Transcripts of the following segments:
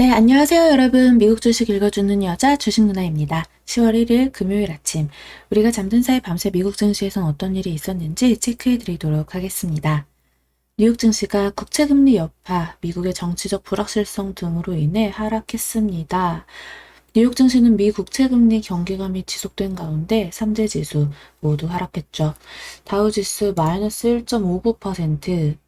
네, 안녕하세요, 여러분. 미국 주식 읽어주는 여자 주식 누나입니다. 10월 1일 금요일 아침, 우리가 잠든 사이 밤새 미국 증시에선 어떤 일이 있었는지 체크해 드리도록 하겠습니다. 뉴욕 증시가 국채금리 여파, 미국의 정치적 불확실성 등으로 인해 하락했습니다. 뉴욕 증시는 미 국채금리 경계감이 지속된 가운데 3대 지수 모두 하락했죠. 다우 지수 마이너스 1.59%,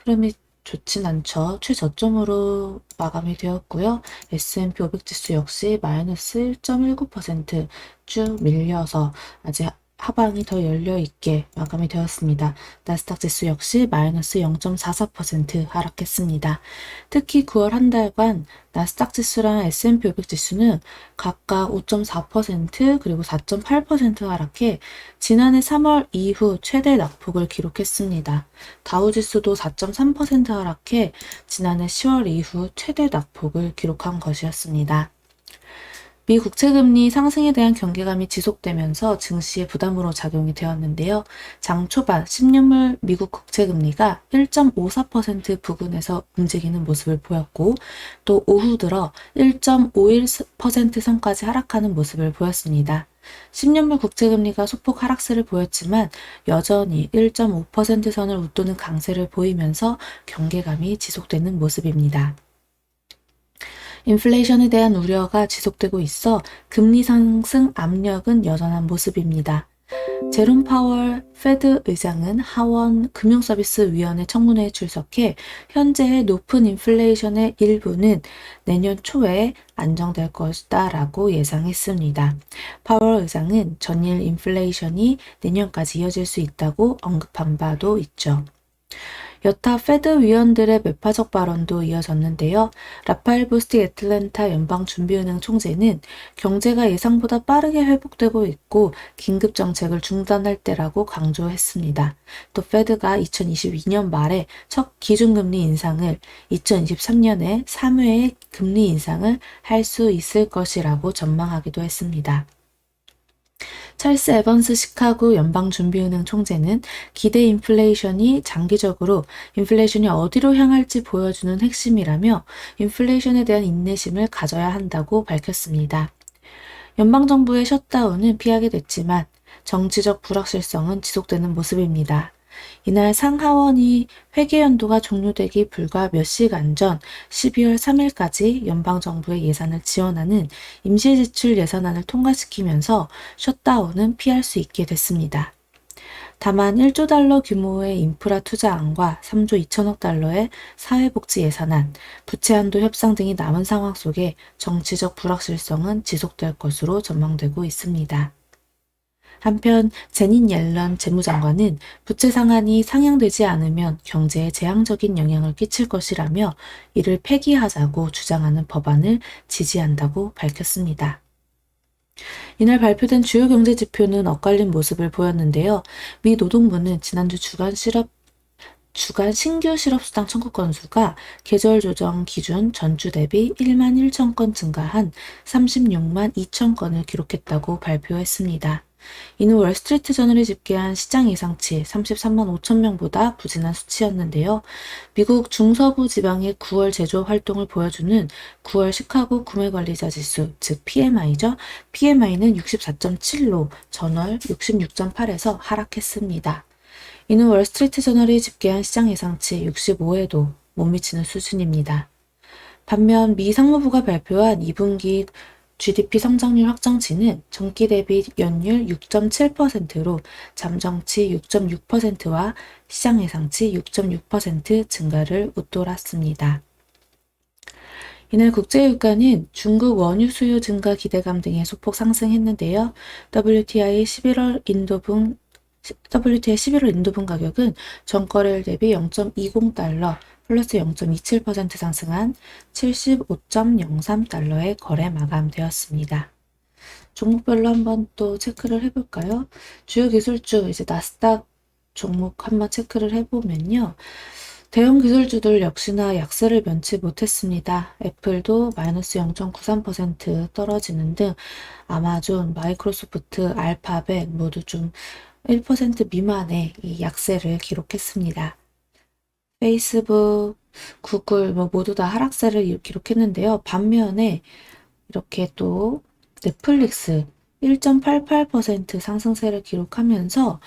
흐름이 좋진 않죠. 최저점으로 마감이 되었고요. S&P 500 지수 역시 마이너스 1.19%쭉 밀려서 아직 하방이 더 열려 있게 마감이 되었습니다. 나스닥 지수 역시 마이너스 0.44% 하락했습니다. 특히 9월 한 달간 나스닥 지수랑 S&P 500 지수는 각각 5.4% 그리고 4.8% 하락해 지난해 3월 이후 최대 낙폭을 기록했습니다. 다우 지수도 4.3% 하락해 지난해 10월 이후 최대 낙폭을 기록한 것이었습니다. 미 국채금리 상승에 대한 경계감이 지속되면서 증시의 부담으로 작용이 되었는데요. 장 초반 10년물 미국 국채금리가 1.54% 부근에서 움직이는 모습을 보였고 또 오후 들어 1.51% 선까지 하락하는 모습을 보였습니다. 10년물 국채금리가 소폭 하락세를 보였지만 여전히 1.5% 선을 웃도는 강세를 보이면서 경계감이 지속되는 모습입니다. 인플레이션에 대한 우려가 지속되고 있어 금리 상승 압력은 여전한 모습입니다. 제롬 파월 페드 의장은 하원 금융서비스위원회 청문회에 출석해 현재의 높은 인플레이션의 일부는 내년 초에 안정될 것이다 라고 예상했습니다. 파월 의장은 전일 인플레이션이 내년까지 이어질 수 있다고 언급한 바도 있죠. 여타 페드 위원들의 매파적 발언도 이어졌는데요. 라파엘 보스티 애틀랜타 연방준비은행 총재는 경제가 예상보다 빠르게 회복되고 있고 긴급 정책을 중단할 때라고 강조했습니다. 또 페드가 2022년 말에 첫 기준금리 인상을 2023년에 3회의 금리 인상을 할 수 있을 것이라고 전망하기도 했습니다. 찰스 에번스 시카고 연방준비은행 총재는 기대 인플레이션이 장기적으로 인플레이션이 어디로 향할지 보여주는 핵심이라며 인플레이션에 대한 인내심을 가져야 한다고 밝혔습니다. 연방정부의 셧다운은 피하게 됐지만 정치적 불확실성은 지속되는 모습입니다. 이날 상하원이 회계연도가 종료되기 불과 몇 시간 전 12월 3일까지 연방정부의 예산을 지원하는 임시지출 예산안을 통과시키면서 셧다운은 피할 수 있게 됐습니다. 다만 1조 달러 규모의 인프라 투자안과 3조 2천억 달러의 사회복지 예산안, 부채 한도 협상 등이 남은 상황 속에 정치적 불확실성은 지속될 것으로 전망되고 있습니다. 한편 제닌 옐런 재무장관은 부채 상한이 상향되지 않으면 경제에 재앙적인 영향을 끼칠 것이라며 이를 폐기하자고 주장하는 법안을 지지한다고 밝혔습니다. 이날 발표된 주요 경제 지표는 엇갈린 모습을 보였는데요. 미 노동부는 지난주 주간 실업 주간 신규 실업수당 청구 건수가 계절 조정 기준 전주 대비 1만 1천 건 증가한 36만 2천 건을 기록했다고 발표했습니다. 이는 월스트리트 저널이 집계한 시장 예상치 33만 5천 명보다 부진한 수치였는데요. 미국 중서부 지방의 9월 제조 활동을 보여주는 9월 시카고 구매관리자 지수, 즉 PMI죠. PMI는 64.7로 전월 66.8에서 하락했습니다. 이는 월스트리트 저널이 집계한 시장 예상치 65에도 못 미치는 수준입니다. 반면 미 상무부가 발표한 2분기 GDP 성장률 확정치는 전기 대비 연율 6.7%로 잠정치 6.6%와 시장 예상치 6.6% 증가를 웃돌았습니다. 이날 국제유가는 중국 원유 수요 증가 기대감 등에 소폭 상승했는데요. WTI 11월 인도분 WTI 11월 인도분 가격은 전거래일 대비 0.20달러, 플러스 0.27% 상승한 75.03달러에 거래 마감되었습니다. 종목별로 한번 또 체크를 해볼까요? 주요 기술주, 이제 나스닥 종목 한번 체크를 해보면요. 대형 기술주들 역시나 약세를 면치 못했습니다. 애플도 마이너스 0.93% 떨어지는 등 아마존, 마이크로소프트, 알파벳 모두 좀 1% 미만의 이 약세를 기록했습니다. 페이스북, 구글 뭐 모두 다 하락세를 기록했는데요. 반면에 이렇게 또 넷플릭스 1.88% 상승세를 기록하면서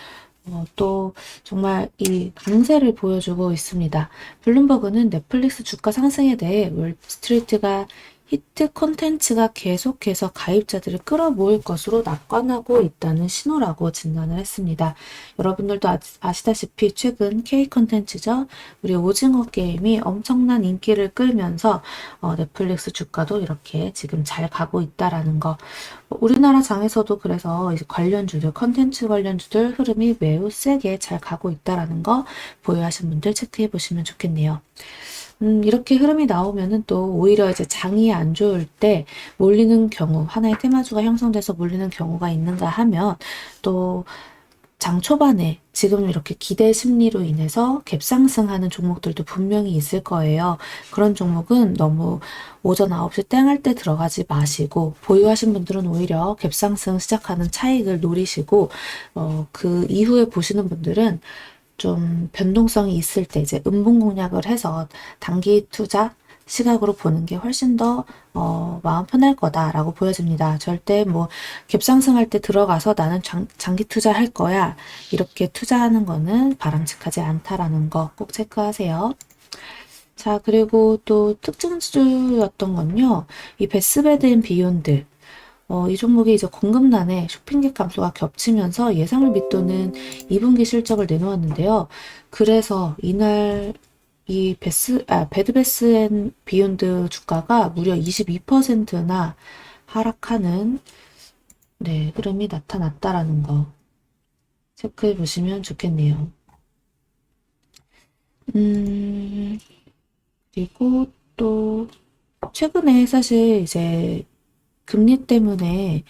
어, 또 정말 이 강세를 보여주고 있습니다. 블룸버그는 넷플릭스 주가 상승에 대해 월스트리트가 히트 콘텐츠가 계속해서 가입자들을 끌어모을 것으로 낙관하고 있다는 신호라고 진단을 했습니다. 여러분들도 아, 아시다시피 최근 K 콘텐츠죠. 우리 오징어 게임이 엄청난 인기를 끌면서 어, 넷플릭스 주가도 이렇게 지금 잘 가고 있다라는 거. 우리나라 장에서도 그래서 관련주들, 컨텐츠 관련주들 흐름이 매우 세게 잘 가고 있다라는 거 보유하신 분들 체크해 보시면 좋겠네요. 음, 이렇게 흐름이 나오면은 또 오히려 이제 장이 안 좋을 때 몰리는 경우, 하나의 테마주가 형성돼서 몰리는 경우가 있는가 하면 또 장 초반에 지금 이렇게 기대 심리로 인해서 갭상승하는 종목들도 분명히 있을 거예요. 그런 종목은 너무 오전 9시 땡할 때 들어가지 마시고 보유하신 분들은 오히려 갭상승 시작하는 차익을 노리시고 어, 그 이후에 보시는 분들은 좀 변동성이 있을 때 이제 음봉 공략을 해서 단기 투자 시각으로 보는 게 훨씬 더 어, 마음 편할 거다라고 보여집니다. 절대 뭐 갭상승할 때 들어가서 나는 장, 장기 투자할 거야 이렇게 투자하는 거는 바람직하지 않다라는 거 꼭 체크하세요. 자 그리고 또 특징주였던 건요. 이 베스베드 앤 비욘드 어, 이 종목이 이제 공급난에 쇼핑객 감소가 겹치면서 예상을 밑도는 2분기 실적을 내놓았는데요. 그래서 이날 이 베스, 아, 배드베스 앤 비욘드 주가가 무려 22%나 하락하는 네, 흐름이 나타났다라는 거 체크해 보시면 좋겠네요. 음, 그리고 또 최근에 사실 이제 금리 때문에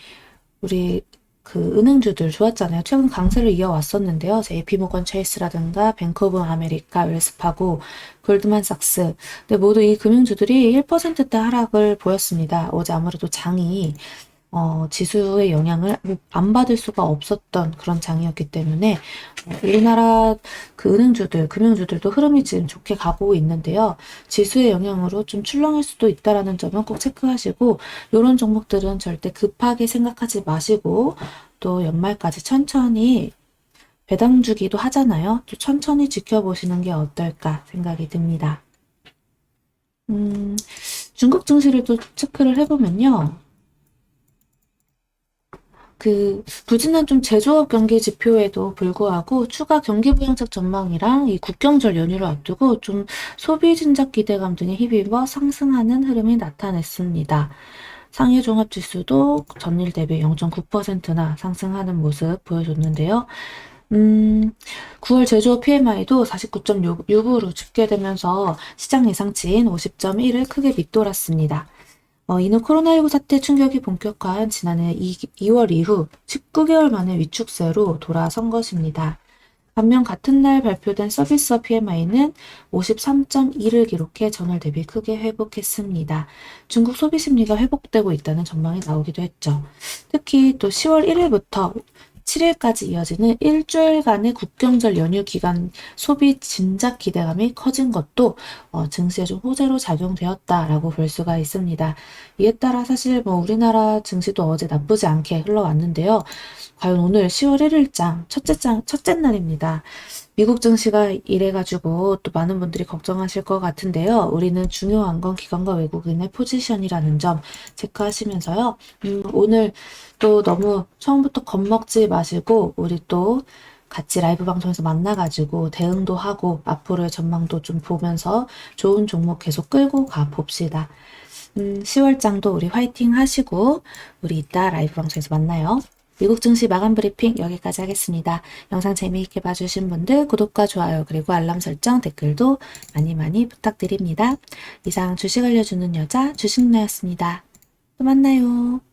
우리 그 은행주들 좋았잖아요. 최근 강세를 이어왔었는데요. JP모건 체이스라든가 뱅크 오브 아메리카, 웰스파고, 골드만삭스. 근데 모두 이 금융주들이 1%대 하락을 보였습니다. 어제 아무래도 장이 어, 지수의 영향을 안 받을 수가 없었던 그런 장이었기 때문에 어, 우리나라 그 은행주들, 금융주들도 흐름이 지금 좋게 가고 있는데요. 지수의 영향으로 좀 출렁일 수도 있다라는 점은 꼭 체크하시고 이런 종목들은 절대 급하게 생각하지 마시고 또 연말까지 천천히 배당 주기도 하잖아요. 또 천천히 지켜보시는 게 어떨까 생각이 듭니다. 음, 중국 증시를 또 체크를 해보면요. 그 부진한 좀 제조업 경기 지표에도 불구하고 추가 경기 부양책 전망이랑 이 국경절 연휴를 앞두고 좀 소비 진작 기대감 등에 힘입어 상승하는 흐름이 나타냈습니다. 상해 종합 지수도 전일 대비 0.9%나 상승하는 모습 보여줬는데요. 음, 9월 제조업 PMI도 49.6으로 집계되면서 시장 예상치인 50.1을 크게 밑돌았습니다. 어, 이는 코로나19 사태 충격이 본격화한 지난해 2, 2월 이후 19개월 만에 위축세로 돌아선 것입니다. 반면 같은 날 발표된 서비스업 PMI는 53.2를 기록해 전월 대비 크게 회복했습니다. 중국 소비 심리가 회복되고 있다는 전망이 나오기도 했죠. 특히 또 10월 1일부터 7일까지 이어지는 일주일간의 국경절 연휴 기간 소비 진작 기대감이 커진 것도 어, 증시에 좀 호재로 작용되었다라고 볼 수가 있습니다. 이에 따라 사실 뭐 우리나라 증시도 어제 나쁘지 않게 흘러왔는데요. 과연 오늘 10월 1일장 첫째 장 첫째 날입니다. 미국 증시가 이래가지고 또 많은 분들이 걱정하실 것 같은데요. 우리는 중요한 건 기관과 외국인의 포지션이라는 점 체크하시면서요. 음, 오늘 또 너무 처음부터 겁먹지 마시고 우리 또 같이 라이브 방송에서 만나가지고 대응도 하고 앞으로의 전망도 좀 보면서 좋은 종목 계속 끌고 가 봅시다. 음, 10월장도 우리 화이팅 하시고 우리 이따 라이브 방송에서 만나요. 미국 증시 마감 브리핑 여기까지 하겠습니다. 영상 재미있게 봐주신 분들 구독과 좋아요 그리고 알람 설정 댓글도 많이 많이 부탁드립니다. 이상 주식 알려주는 여자 주식나였습니다. 또 만나요.